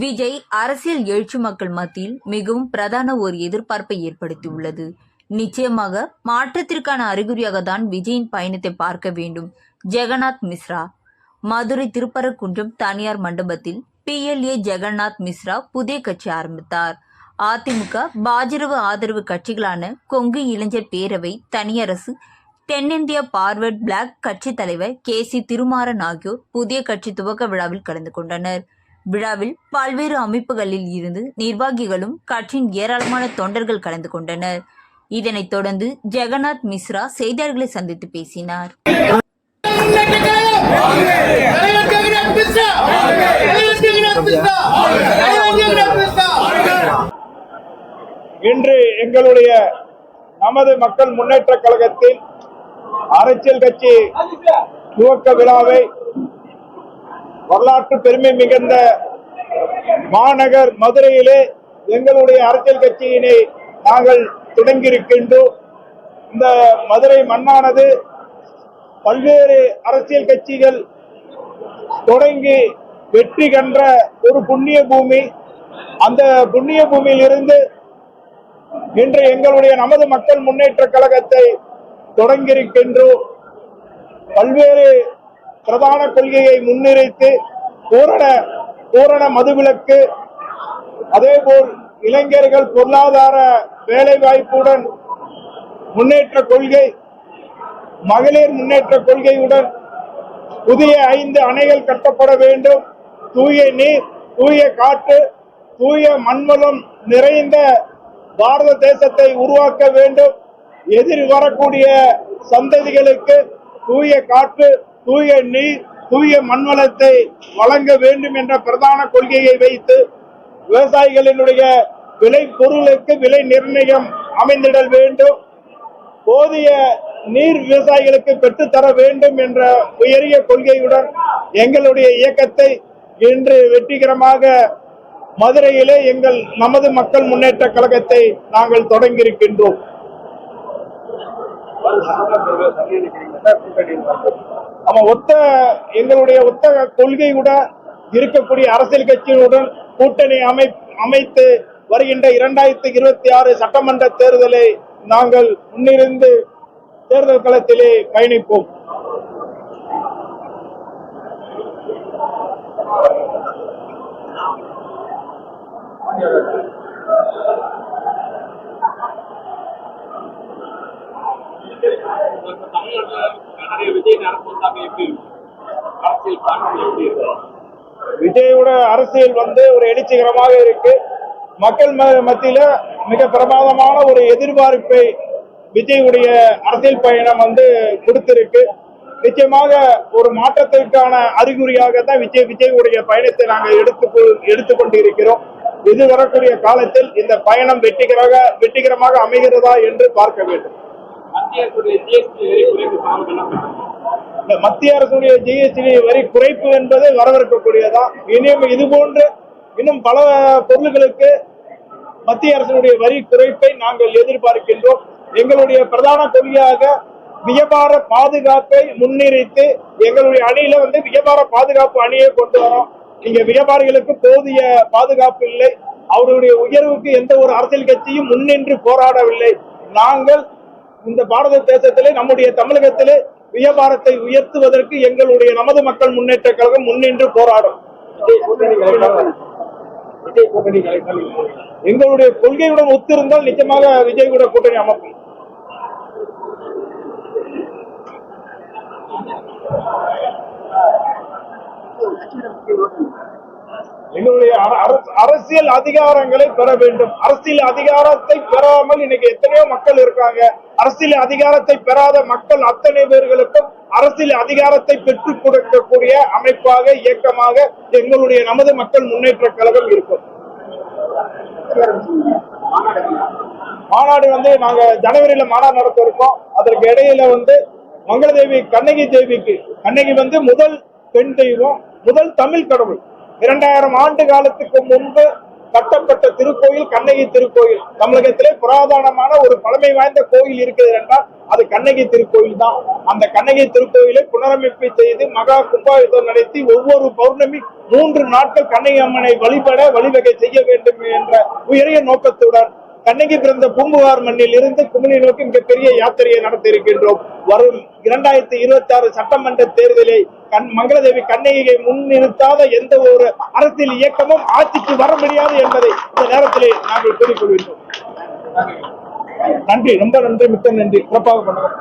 விஜய் அரசியல் எழுச்சி மக்கள் மத்தியில் மிகவும் பிரதான ஒரு எதிர்பார்ப்பை ஏற்படுத்தியுள்ளது. நிச்சயமாக மாற்றத்திற்கான அறிகுறியாக தான் விஜயின் பயணத்தை பார்க்க வேண்டும். ஜெகநாத் மிஸ்ரா. மதுரை திருப்பரங்குன்றம் தனியார் மண்டபத்தில் பிஎல்ஏ ஜெகநாத் மிஸ்ரா புதிய கட்சி ஆரம்பித்தார். அதிமுக பாஜரவு ஆதரவு கட்சிகளான கொங்கு இளைஞர் பேரவை தனியரசு தென்னிந்திய பார்வர்ட் பிளாக் கட்சி தலைவர் கே. சி. திருமாறன் ஆகியோர் புதிய கட்சி துவக்க விழாவில் கலந்து கொண்டனர். விழாவில் பல்வேறு அமைப்புகளில் இருந்து நிர்வாகிகளும் கட்சியின் ஏராளமான தொண்டர்கள் கலந்து கொண்டனர். இதனைத் தொடர்ந்து ஜெகநாத் மிஸ்ரா செய்தியாளர்களை சந்தித்து பேசினார். இன்று எங்களுடைய நமது மக்கள் முன்னேற்ற கழகத்தில் அரசியல் கட்சி துவக்க விழாவை வரலாற்று பெருமை மிகுந்த மாநகர் மதுரையிலே எங்களுடைய அரசியல் கட்சியினை நாங்கள் தொடங்கியிருக்கின்றோம். இந்த மதுரை மண்ணானது பல்வேறு அரசியல் கட்சிகள் தொடங்கி வெற்றி கன்ற ஒரு புண்ணிய பூமி. அந்த புண்ணிய பூமியில் இருந்து இன்று எங்களுடைய நமது மக்கள் முன்னேற்ற கழகத்தை தொடங்கியிருக்கின்றோம். பல்வேறு பிரதான கொள்கையை முன்னிறுத்தி பூரண பூரண மதுவிலக்கு அதேபோல் இளைஞர்கள் பொருளாதார வேலை வாய்ப்புடன் முன்னேற்ற கொள்கை மகளிர் முன்னேற்ற கொள்கையுடன் புதிய ஐந்து அணைகள் கட்டப்பட வேண்டும். தூய நீர் தூய காற்று தூய மண்வளம் நிறைந்த பாரத தேசத்தை உருவாக்க வேண்டும். எதிர் வரக்கூடிய சந்ததிகளுக்கு தூய காற்று தூய நீர் தூய மண்வளத்தை வழங்க வேண்டும் என்ற பிரதான கொள்கையை வைத்து விவசாயிகளினுடைய விலை பொருளுக்கு விலை நிர்ணயம் அமைந்திடல் வேண்டும். போதிய நீர் விவசாயிகளுக்கு பெற்றுத்தர வேண்டும் என்ற உயரிய கொள்கையுடன் எங்களுடைய இயக்கத்தை இன்று வெற்றிகரமாக மதுரையிலே எங்கள் நமது மக்கள் முன்னேற்ற கழகத்தை நாங்கள் தொடங்கியிருக்கின்றோம். அவன் ஒத்த எங்களுடைய ஒத்த கொள்கையுடன் இருக்கக்கூடிய அரசியல் கட்சியினுடன் கூட்டணி அமை அமைத்து வருகின்ற இரண்டாயிரத்தி இருபத்தி ஆறு சட்டமன்ற தேர்தலை நாங்கள் முன்னிருந்து தேர்தல் களத்திலே பயணிப்போம். தமிழ்நாட்டில் விஜய் நடந்தாங்க எப்படி அரசியல் எப்படி விஜயோட அரசியல் வந்து ஒரு எழுச்சிகரமாக இருக்கு. மக்கள் மத்தியில மிக பிரமாதமான ஒரு எதிர்பார்ப்பை விஜயுடைய அரசியல் பயணம் வந்து கொடுத்திருக்கு. நிச்சயமாக ஒரு மாற்றத்திற்கான அறிகுறியாக தான் விஜய் விஜயுடைய பயணத்தை நாங்கள் எடுத்து எடுத்துக்கொண்டு இருக்கிறோம் இது வரக்கூடிய காலத்தில் இந்த பயணம் வெற்றிகரமாக வெற்றிகரமாக அமைகிறதா என்று பார்க்க வேண்டும். இந்த மத்திய அரசுடைய ஜிஎஸ்டி வரி குறைப்பு என்பது வரவேற்கக்கூடியதான் இனியும் இது போன்று இன்னும் பல பொருள்களுக்கு மத்திய அரசுடைய வரி குறைப்பை நாங்கள் எதிர்பார்க்கின்றோம். எங்களுடைய பிரதான கொள்கையாக வியாபார பாதுகாப்பை முன்னிறுத்தி எங்களுடைய அணியில வந்து வியாபார பாதுகாப்பு அணியை கொண்டு வரோம். இங்க வியாபாரிகளுக்கு போதிய பாதுகாப்பு இல்லை. அவருடைய உயர்வுக்கு எந்த ஒரு அரசியல் கட்சியும் முன்னின்று போராடவில்லை. நாங்கள் இந்த பாரத தேசத்திலே நம்முடைய தமிழகத்திலே வியாபாரத்தை உயர்த்துவதற்கு எங்களுடைய நமது மக்கள் முன்னேற்ற கழகம் முன்னின்று போராடும் எங்களுடைய கொள்கையுடன் ஒத்திருந்தால் நிச்சயமாக விஜய் கூட கூட்டணி அமைப்போம் Thank you. அரசு- அரசியல் அதிகாரங்களை பெற வேண்டும். அரசியல் அதிகாரத்தை பெறாமல் இன்னைக்கு எத்தனையோ மக்கள் இருக்காங்க. அரசியல் அதிகாரத்தை பெறாத மக்கள் அத்தனை பேர்களுக்கும் அரசியல் அதிகாரத்தை பெற்றுக் கொடுக்கக்கூடிய அமைப்பாக இயக்கமாக எங்களுடைய நமது மக்கள் முன்னேற்ற கழகம் இருக்கும். மாநாடு வந்து நாங்க ஜனவரியில மாநாடு நடத்த இருக்கோம் அதற்கு இடையில வந்து மங்களதேவி கண்ணகி தேவிக்கு கண்ணகி வந்து முதல் பெண் தெய்வம் முதல் தமிழ் கடவுள். இரண்டாயிரம் ஆண்டு காலத்துக்கு முன்பு கட்டப்பட்ட திருக்கோயில் கண்ணகி திருக்கோயில். தமிழகத்திலே புராதனமான ஒரு பழமை வாய்ந்த கோயில் இருக்கிறது என்றால் அது கண்ணகி திருக்கோயில் தான். அந்த கண்ணகி திருக்கோயிலை புனரமைப்பு செய்து மகா கும்பாபிஷேகம் நடத்தி ஒவ்வொரு பௌர்ணமி மூன்று நாட்கள் கண்ணகி அம்மனை வழிபட வழிவகை செய்ய வேண்டும் என்ற உயரிய நோக்கத்துடன் கண்ணகி பிறந்த பூம்புகார் மண்ணில் இருந்து குமிழி நோக்கி மிகப்பெரிய யாத்திரையை நடத்த இருக்கின்றோம் வரும் இரண்டாயிரத்தி இருபத்தி ஆறு சட்டமன்ற தேர்தலை கண் மங்களதேவி கண்ணகியை முன்னிறுத்தாத எந்த ஒரு அரசியல் இயக்கமும் ஆட்சிக்கு வர முடியாது என்பதை இந்த நேரத்திலே நாங்கள் கூறிக்கொள்கின்றோம் நன்றி. ரொம்ப நன்றி மிக்க நன்றி. சிறப்பாக பண்ணுவோம்